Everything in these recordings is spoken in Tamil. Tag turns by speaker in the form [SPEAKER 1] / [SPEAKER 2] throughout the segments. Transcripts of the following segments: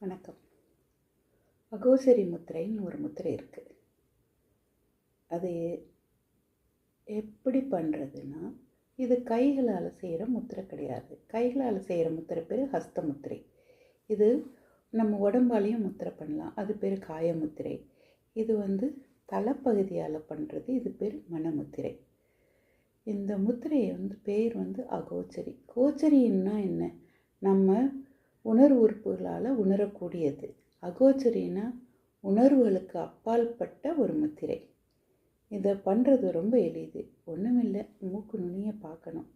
[SPEAKER 1] வணக்கம். அகோசரி முத்திரைன்னு ஒரு முத்திரை இருக்குது அது எப்படி பண்ணுறதுன்னா இது கைகளால் செய்கிற முத்திரை கிடையாது. கைகளால் செய்கிற முத்திரை பேர் ஹஸ்த முத்திரை. இது நம்ம உடம்பாலையும் முத்திரை பண்ணலாம். அது பேர் காயமுத்திரை இது வந்து தலைப்பகுதியால் பண்ணுறது இது பேர் மனமுத்திரை இந்த முத்திரையை வந்து பேர் வந்து அகோச்சரி. கோச்சரின்னா என்ன? நம்ம உணர்வு உறுப்புகளால் உணரக்கூடியது. அகோச்சரின்னா உணர்வுகளுக்கு அப்பால்பட்ட ஒரு முத்திரை. இதை பண்ணுறது ரொம்ப எளிது. ஒன்றுமில்லை மூக்கு நுனியை பார்க்கணும்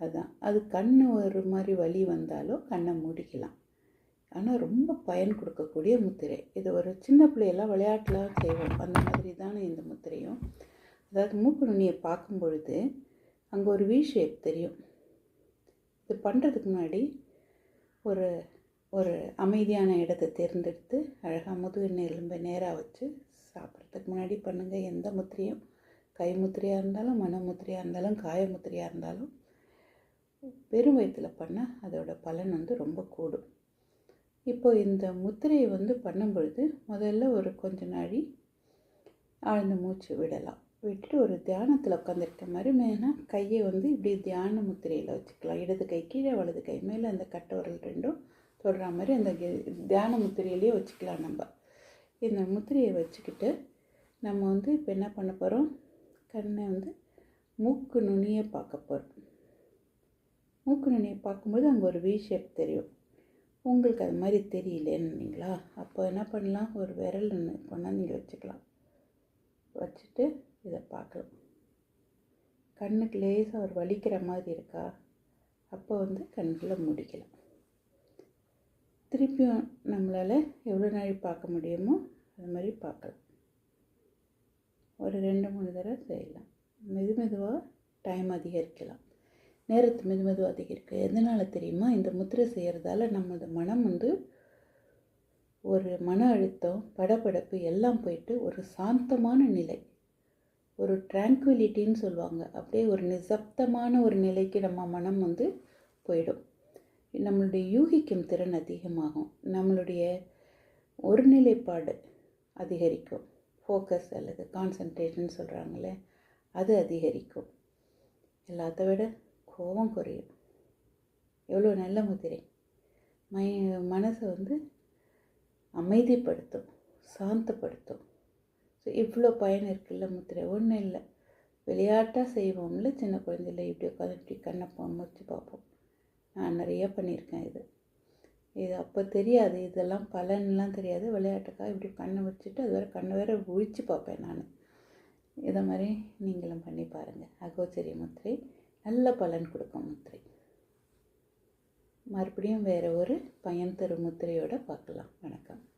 [SPEAKER 1] அதுதான் அது கண் ஒரு மாதிரி வலி வந்தாலோ கண்ணை மூடிக்கலாம். ஆனால் ரொம்ப பயன் கொடுக்கக்கூடிய முத்திரை. இது ஒரு சின்ன பிள்ளையெல்லாம் விளையாட்டுலாம் செய்வோம். அந்த மாதிரி தானே இந்த முத்திரையும். அதாவது மூக்கு நுனியை பார்க்கும் பொழுது அங்கே ஒரு வி ஷேப் தெரியும். இது பண்ணுறதுக்கு முன்னாடி ஒரு ஒரு அமைதியான இடத்தை தேர்ந்தெடுத்து அழகாக முதுகு எலும்பை நேராக வச்சு சாப்பிட்றதுக்கு முன்னாடி பண்ணுங்கள் எந்த முத்திரையும் கை முத்திரையாக இருந்தாலும் மன முத்திரையாக இருந்தாலும் காய முத்திரையாக இருந்தாலும் பெரும் வயிற்றில் பண்ணால் அதோட பலன் வந்து ரொம்ப கூடும். இப்போ இந்த முத்திரையை வந்து பண்ணும் பொழுது முதல்ல ஒரு கொஞ்ச நாழி ஆழ்ந்த மூச்சு விடலாம். விட்டுட்டு ஒரு தியானத்தில் உட்காந்துருக்க மாதிரி மேனா கையை வந்து இப்படி தியான முத்திரையில் வச்சுக்கலாம். இடது கை கீழே வலது கை மேலே அந்த கட்டை ரெண்டும் தொடுற மாதிரி அந்த தியான முத்திரையிலேயே வச்சுக்கலாம் நம்ம. இந்த முத்திரையை வச்சுக்கிட்டு நம்ம வந்து இப்போ என்ன பண்ண போகிறோம் கண்ணை வந்து மூக்கு நுனியை பார்க்க போகிறோம் மூக்கு நுனியை பார்க்கும்போது அங்கே ஒரு வி ஷேப் தெரியும். உங்களுக்கு அது மாதிரி தெரியலன்னீங்களா? அப்போ என்ன பண்ணலாம்? ஒரு விரல் ஒன்று கொண்டாந்து வச்சுக்கலாம். வச்சுட்டு இதை பார்க்கலாம் கண்ணுக்கு லேசாக ஒரு வலிக்கிற மாதிரி இருக்கா? அப்போ வந்து கண்களை முடிக்கலாம். திருப்பியும் நம்மளால் எவ்வளோ நாள் பார்க்க முடியுமோ அது மாதிரி பார்க்கலாம். ஒரு ரெண்டு மூணு தடவை செய்யலாம். மெது மெதுவாக டைம் அதிகரிக்கலாம். நேரத்தை மெது மெதுவாக அதிகரிக்க எதனால் தெரியுமா? இந்த முத்திரை செய்கிறதால நமது மனம் வந்து ஒரு மன அழுத்தம் படபடப்பு எல்லாம் போயிட்டு ஒரு சாந்தமான நிலை. ஒரு ட்ராங்குவிலிட்டின்னு சொல்லுவாங்க. அப்படியே ஒரு நிசப்தமான ஒரு நிலைக்கு நம்ம மனம் வந்து போயிடும். நம்மளுடைய யூகிக்கும் திறன் அதிகமாகும். நம்மளுடைய ஒருநிலைப்பாடு அதிகரிக்கும். ஃபோக்கஸ் அல்லது கான்சன்ட்ரேஷன் சொல்கிறாங்களே அது அதிகரிக்கும். எல்லாத்த விட கோபம் குறையும். எவ்வளோ நல்ல முதிரை. மை மனசை வந்து அமைதிப்படுத்தும் சாந்தப்படுத்தும். ஸோ இவ்வளோ பயன் இருக்குல்ல முத்திரை? ஒன்றும் இல்லை. விளையாட்டாக செய்வோம்ல சின்ன குழந்தையில இப்படி உட்காந்து இப்படி கண்ணை முடிச்சு பார்ப்போம். நான் நிறைய பண்ணியிருக்கேன் இது. இது அப்போ தெரியாது. இதெல்லாம் பலன்லாம் தெரியாது. விளையாட்டுக்காக இப்படி கண்ணை வச்சுட்டு அது வேறு கண்ணை வேற ஒழிச்சு பார்ப்பேன் நான். இதை மாதிரி நீங்களும் பண்ணி பாருங்கள் அகோச்சரிய முத்திரை. நல்ல பலன் கொடுக்கும் முத்திரை. மறுபடியும் வேறு ஒரு பயன் தரும் முத்திரையோடு பார்க்கலாம். வணக்கம்.